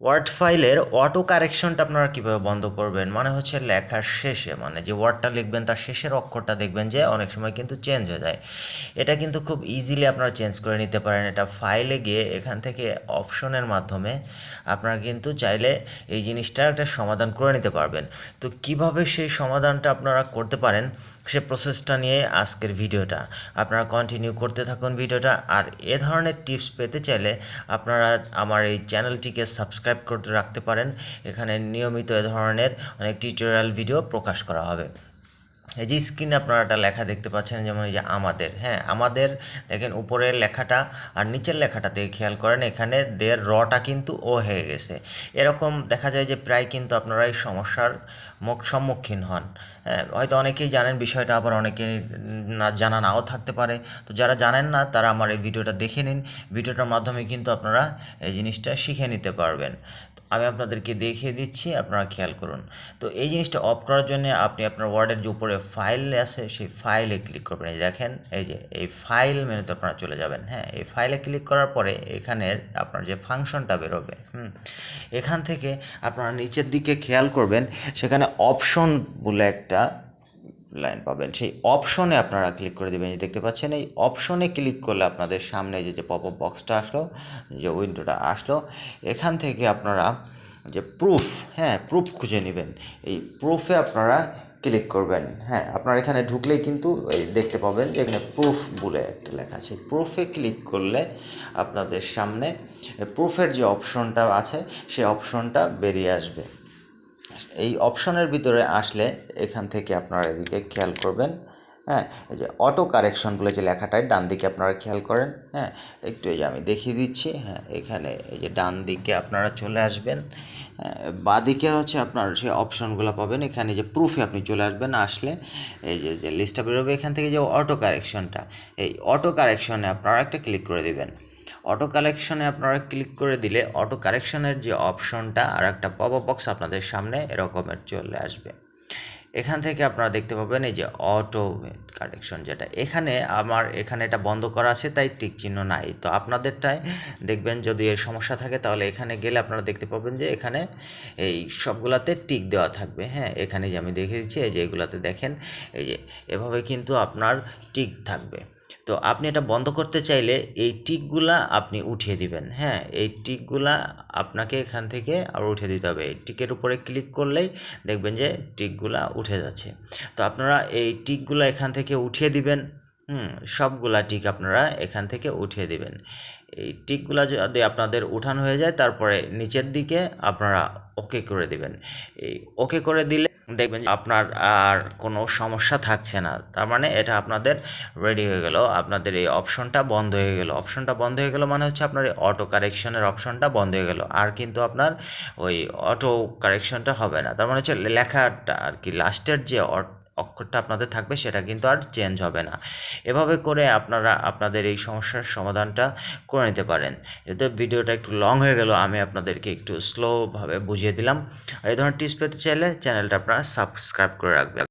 Word ফাইলের auto কারেকশনটা আপনারা কীভাবে বন্ধ করবেন? মানে হচ্ছে লেখার শেষে মানে যে ওয়ার্ডটা লিখবেন তার শেষের অক্ষরটা দেখবেন যে অনেক সময় কিন্তু চেঞ্জ হয়ে যায়। এটা কিন্তু খুব ইজিলি আপনারা চেঞ্জ করে নিতে পারেন। এটা ফাইলে গিয়ে এখান থেকে অপশনের মাধ্যমে আপনারা কিন্তু চাইলে এই জিনিসটার একটা সমাধান করে নিতে পারবেন। তো কীভাবে সেই সমাধানটা আপনারা করতে পারেন, সে প্রসেসটা নিয়ে আজকের ভিডিওটা। আপনারা কন্টিনিউ করতে থাকুন ভিডিওটা। আর এ ধরনের টিপস পেতে চাইলে আপনারা আমার এই চ্যানেলটিকে সাবস্ক্রাইব করতে রাখতে পারেন। এখানে নিয়মিত এ ধরনের অনেক টিউটোরিয়াল ভিডিও প্রকাশ করা হবে। এই যে স্ক্রিনে আপনারা একটা লেখা দেখতে পাচ্ছেন, যেমন এই যে আমাদের হ্যাঁ আমাদের, দেখেন উপরের লেখাটা আর নিচের লেখাটাতে খেয়াল করেন, এখানে দের রটা কিন্তু ও হয়ে গেছে। এরকম দেখা যায় যে প্রায় কিন্তু আপনারা এই সমস্যার মুখ, সম্মুখীন হন। হ্যাঁ হয়তো অনেকেই জানেন, বিষয়টা আবার অনেকে না, জানা নাও থাকতে পারে। তো যারা জানেন না, তারা আমার এই ভিডিওটা দেখে নিন। ভিডিওটার মাধ্যমে কিন্তু আপনারা এই জিনিসটা শিখে নিতে পারবেন। আমি আপনাদেরকে দেখিয়ে দিচ্ছি, আপনারা খেয়াল করুন। তো এই জিনিসটা অফ করার জন্য আপনি আপনার ওয়ার্ডের যে উপরে ফাইল আছে, সেই ফাইলে ক্লিক করবেন। এই দেখেন, এই যে, এই ফাইল মেনুতে আপনারা চলে যাবেন হ্যাঁ? এই ফাইলে ক্লিক করার পরে এখানে আপনার যে ফাংশনটা বেরোবে, হুম? এখান থেকে আপনারা নিচের দিকে খেয়াল করবেন, সেখানে অপশন বলে একটা লাইন পাবেন। সেই অপশনে আপনারা ক্লিক করে দেবেন। দেখতে পাচ্ছেন, এই অপশনে ক্লিক করলে আপনাদের সামনে যে যে পপ বক্সটা আসলো, যে উইন্ডোটা আসলো, এখান থেকে আপনারা যে প্রুফ হ্যাঁ প্রুফ খুঁজে নেবেন। এই প্রুফে আপনারা ক্লিক করবেন। হ্যাঁ আপনারা এখানে ঢুকলেই কিন্তু এই দেখতে পাবেন যে, এখানে প্রুফ বলে একটা লেখা আছে। প্রুফে ক্লিক করলে আপনাদের সামনে প্রুফের যে অপশনটা আছে, সেই অপশনটা বেরিয়ে আসবে। এই অপশনের ভিতরে আসলে এখান থেকে আপনারা এদিকে খেয়াল করবেন হ্যাঁ? এই যে অটো কারেকশন বলে যে লেখাটায় ডান দিকে আপনারা খেয়াল করেন হ্যাঁ? একটু এই যে আমি দেখিয়ে দিচ্ছি হ্যাঁ? এখানে এই যে ডান দিকে আপনারা চলে আসবেন হ্যাঁ? বাদিকে হচ্ছে আপনার সেই অপশনগুলো পাবেন, এখানে যে প্রুফে আপনি চলে আসবেন, আসলে এই যে যে লিস্টটা বেরোবে এখান থেকে যে অটো কারেকশনটা এই অটো কারেকশনে আপনারা একটা ক্লিক করে দিবেন। অটো কালেকশনে আপনারা ক্লিক করে দিলে অটো কারেকশনের যে অপশনটা আর একটা পপ বক্স আপনাদের সামনে এরকমের চলে আসবে। এখান থেকে আপনারা দেখতে পাবেন এই যে অটো কারেকশন যেটা। এখানে আমার, এখানে এটা বন্ধ করা আছে, তাই টিক চিহ্ন নাই। তো আপনাদেরটায় দেখবেন যদি এর সমস্যা থাকে, তাহলে এখানে গেলে আপনারা দেখতে পাবেন যে এখানে এই সবগুলাতে টিক দেওয়া থাকবে। হ্যাঁ এখানে যে আমি দেখে দিচ্ছি এই যে এগুলাতে দেখেন, এই যে এভাবে কিন্তু আপনার টিক থাকবে। তো আপনি এটা বন্ধ করতে চাইলে এই টিকগুলা আপনি উঠিয়ে দিবেন। হ্যাঁ এই টিকগুলা আপনাকে এখান থেকে আর উঠিয়ে দিতে হবে। এই টিকের উপরে ক্লিক করলেই দেখবেন যে টিকগুলা উঠে যাচ্ছে। তো আপনারা এই টিকগুলা এখান থেকে উঠিয়ে দিবেন। হুম, সবগুলা টিক আপনারা এখান থেকে উঠিয়ে দিবেন। এই টিকগুলা যদি আপনাদের উঠানো হয়ে যায়, তারপরে নিচের দিকে আপনারা ওকে করে দিবেন। এই ওকে করে দিলে দেখবেন আপনার আর কোনো সমস্যা থাকছে না। তার মানে এটা আপনাদের রেডি হয়ে গেল। আপনাদের এই অপশনটা বন্ধ হয়ে গেল। অপশনটা বন্ধ হয়ে গেল মানে হচ্ছে আপনার অটো কারেকশনের অপশনটা বন্ধ হয়ে গেল। আর কিন্তু আপনার ওই অটো কারেকশনটা হবে না। তার মানে হচ্ছে লেখাটা আর কি লাস্টের যে অক্ষরটা আপনাদের থাকবে, সেটা কিন্তু আর চেঞ্জ হবে না। এভাবে করে আপনারা আপনাদের এই সমস্যার সমাধানটা করে নিতে পারেন। এতে ভিডিওটা একটু লং হয়ে গেল, আমি আপনাদেরকে একটু স্লোভাবে বুঝিয়ে দিলাম। এই ধরনের টিপস পেতে চাইলে চ্যানেলটা আপনারা সাবস্ক্রাইব করে রাখবেন।